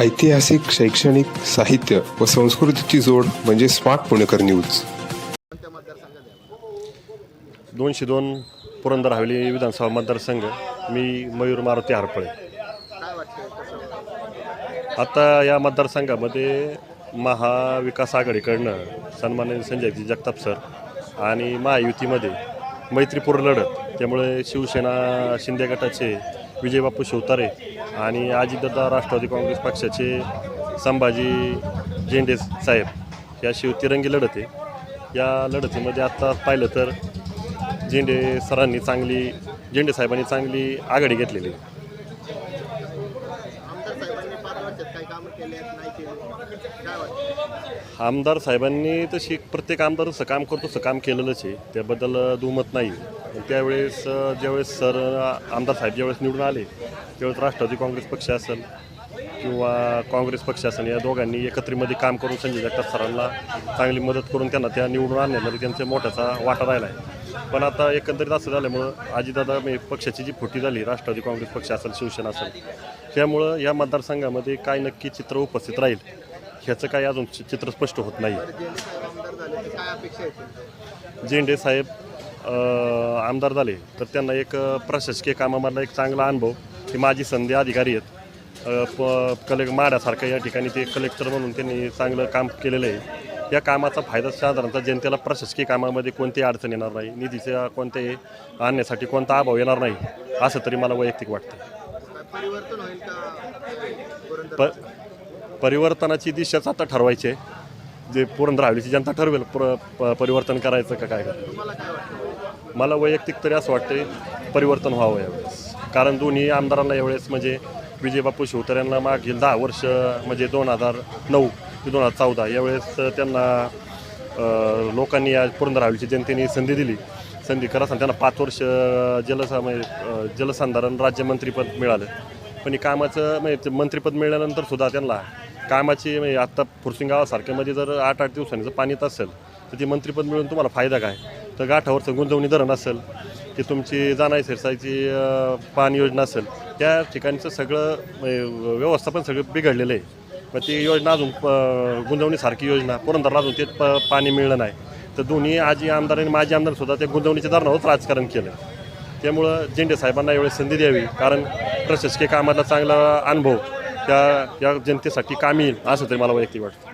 ऐतिहासिक शैक्षणिक साहित्य व संस्कृतीची जोड म्हणजे स्मार्ट पुणेकर न्यूज. दोनशे दोन पुरंदर हवेली विधानसभा मतदारसंघ मी मयूर मारुती हरपळे. आता या मतदारसंघामध्ये महाविकास आघाडीकडनं सन्माननीय संजयजी जगताप सर आणि महायुतीमध्ये मैत्रीपूर्ण लढत त्यामुळे शिवसेना शिंदे गटाचे विजयबापू शिवतारे आणि अजितदादा राष्ट्रवादी काँग्रेस पक्षाचे संभाजी झेंडे साहेब या शिव तिरंगी लढत आहे या लढतीमध्ये आत्ता पाहिलं तर झेंडे सरांनी चांगली झेंडे साहेबांनी चांगली आघाडी घेतलेली आहे. आमदार साहेबांनी पाच वर्षात काही कामं आहेत नाही काय वाटतं आमदार साहेबांनी तशी प्रत्येक आमदार जसं काम करतो तसं काम केलेलंच आहे. त्याबद्दल दुमत नाही. पण त्यावेळेस ज्यावेळेस सर आमदार साहेब ज्यावेळेस निवडून आले त्यावेळेस राष्ट्रवादी काँग्रेस पक्ष असेल किंवा काँग्रेस पक्ष असेल या दोघांनी एकत्रीमध्ये काम करून संजय जगताप सरांना चांगली मदत करून त्यांना त्या निवडून आणण्यामध्ये त्यांचा मोठ्याचा वाटा राहिला आहे. पण आता एकंदरीत असं झाल्यामुळं आजीदादा म्हणजे पक्षाची जी फुटी झाली राष्ट्रवादी काँग्रेस पक्ष असेल शिवसेना असेल त्यामुळं या मतदारसंघामध्ये काय नक्की चित्र उपस्थित राहील ह्याचं काही अजून चि- चित्र स्पष्ट होत नाही. जर साहेब आमदार झाले तर झेंडे साहेब आमदार झाले तर त्यांना एक प्रशासकीय कामामधला एक चांगला अनुभव ते माजी संधी अधिकारी आहेत. प कलेक्ट माड्यासारखं या ठिकाणी ते कलेक्टर म्हणून त्यांनी चांगलं काम केलेलं आहे. या कामाचा फायदा साधारणतः जनतेला प्रशासकीय कामामध्ये कोणतीही अडचण येणार नाही निधीच्या कोणत्याही आणण्यासाठी कोणता अभाव येणार नाही असं तरी मला वैयक्तिक वाटतं. परिवर्तन होईल का? परिवर्तनाची दिशाच आता ठरवायची आहे जे पुरंदर हवेलीची जनता ठरवेल पुर प- परिवर्तन करायचं का काय करायचं? मला वैयक्तिक तरी असं वाटते परिवर्तन व्हावं यावेळेस. कारण दोन्ही आमदारांना यावेळेस म्हणजे विजयबापू शिवतर यांना मागील दहा वर्ष म्हणजे दोन हजार नऊ ते दोन हजार चौदा यावेळेस त्यांना लोकांनी या पुरंदर हवेलीची जनतेने संधी दिली. संधी खरं सांग त्यांना पाच वर्ष जलसा म्हणजे जलसंधारण राज्यमंत्रीपद मिळालं. पण हे कामाचं म्हणजे ते मिळाल्यानंतर सुद्धा त्यांना कामाची म्हणजे आत्ता फुरसिंगावासारख्यामध्ये म्हणजे जर आठ आठ दिवसांनी जर पाणी येत असेल तर ते मंत्रीपद मिळून तुम्हाला फायदा काय? तर गाठावरचं गुंजवणी धरण असेल ती तुमची जाणाई सिरसाईची पाणी योजना असेल त्या ठिकाणचं सगळं म्हणजे व्यवस्थापन सगळं बिघडलेलं आहे. मग ती योजना अजून प- गुंतवणीसारखी योजना पुरंदरला अजून ते प पाणी मिळलं नाही. तर दोन्ही आजी आमदार आणि माजी आमदार सुद्धा त्या गुंतवणीच्या धरणावरच राजकारण केलं. त्यामुळं झेंडे साहेबांना एवढी संधी द्यावी कारण प्रशासकीय कामाला चांगला अनुभव त्या या जनतेसाठी काम येईल असं तरी मला वैयक्तिक वाटतं.